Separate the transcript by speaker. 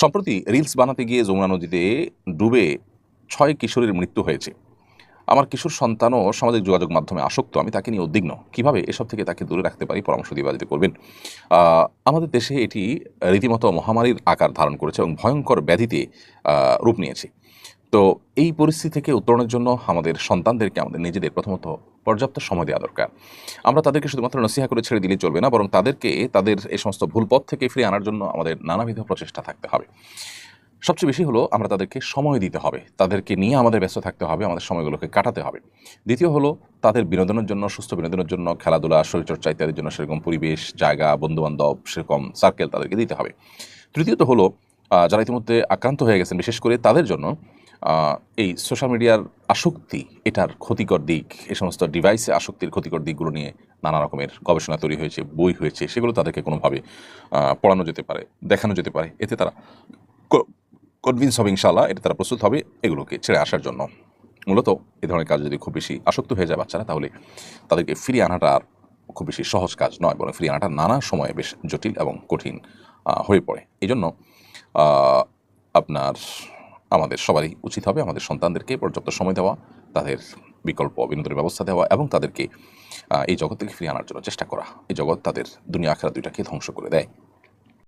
Speaker 1: সম্প্রতি রিলস বানাতে গিয়ে যমুনা নদীতে ডুবে ছয় কিশোরের মৃত্যু হয়েছে। আমার কিশোর সন্তানও সামাজিক যোগাযোগ মাধ্যমে আসক্ত, আমি তাকে নিয়ে উদ্বিগ্ন। কীভাবে এসব থেকে তাকে দূরে রাখতে পারি, পরামর্শ দিয়ে বাজিতে করবেন। আমাদের দেশে এটি রীতিমতো মহামারীর আকার ধারণ করেছে এবং ভয়ঙ্কর ব্যাধিতে রূপ নিয়েছে। তো এই পরিস্থিতি থেকে উত্তরণের জন্য আমাদের সন্তানদেরকে, আমাদের নিজেদের প্রথমত পর্যাপ্ত সময় দেওয়া দরকার। আমরা তাদেরকে শুধুমাত্র নসিহা করে ছেড়ে দিলে চলবে না, বরং তাদেরকে তাদের এই সমস্ত ভুল পথ থেকে ফিরে আনার জন্য আমাদের নানাবিধ প্রচেষ্টা থাকতে হবে। সবচেয়ে বেশি হলো আমরা তাদেরকে সময় দিতে হবে, তাদেরকে নিয়ে আমাদের ব্যস্ত থাকতে হবে, আমাদের সময়গুলোকে কাটাতে হবে। দ্বিতীয় হলো তাদের বিনোদনের জন্য, সুস্থ বিনোদনের জন্য, খেলাধুলা, শরীরচর্চা ইত্যাদির জন্য সেরকম পরিবেশ, জায়গা, বন্ধুবান্ধব, সেরকম সার্কেল তাদেরকে দিতে হবে। তৃতীয়ত হলো যারা ইতিমধ্যে আক্রান্ত হয়ে গেছেন, বিশেষ করে তাদের জন্য এই সোশ্যাল মিডিয়ার আসক্তি, এটার ক্ষতিকর দিক, এ সমস্ত ডিভাইসে আসক্তির ক্ষতিকর দিকগুলো নিয়ে নানা রকমের গবেষণা তৈরি হয়েছে, বই হয়েছে, সেগুলো তাদেরকে কোনোভাবে পড়ানো যেতে পারে, দেখানো যেতে পারে। এতে তারা কনভিন্স হবে ইনশাল্লাহ এটা তারা প্রস্তুত হবে এগুলোকে ছেড়ে আসার জন্য। মূলত এ ধরনের কাজ যদি খুব বেশি আসক্ত হয়ে যায় বাচ্চারা, তাহলে তাদেরকে ফিরিয়ে আনাটা আর খুব বেশি সহজ কাজ নয়, বরং ফিরিয়ে আনাটা নানা সময়ে বেশ জটিল এবং কঠিন হয়ে পড়ে। এই জন্য আপনার আমাদের সবারই উচিত হবে, আমাদের সন্তানদেরকে পর্যাপ্ত সময় দেওয়া, তাদের বিকল্প বিনোদনের ব্যবস্থা দেওয়া এবং তাদেরকে এই জগৎ থেকে ফিরিয়ে আনার জন্য চেষ্টা করা। এই জগৎ তাদের দুনিয়া আখেরা দুইটাকে ধ্বংস করে দেয়।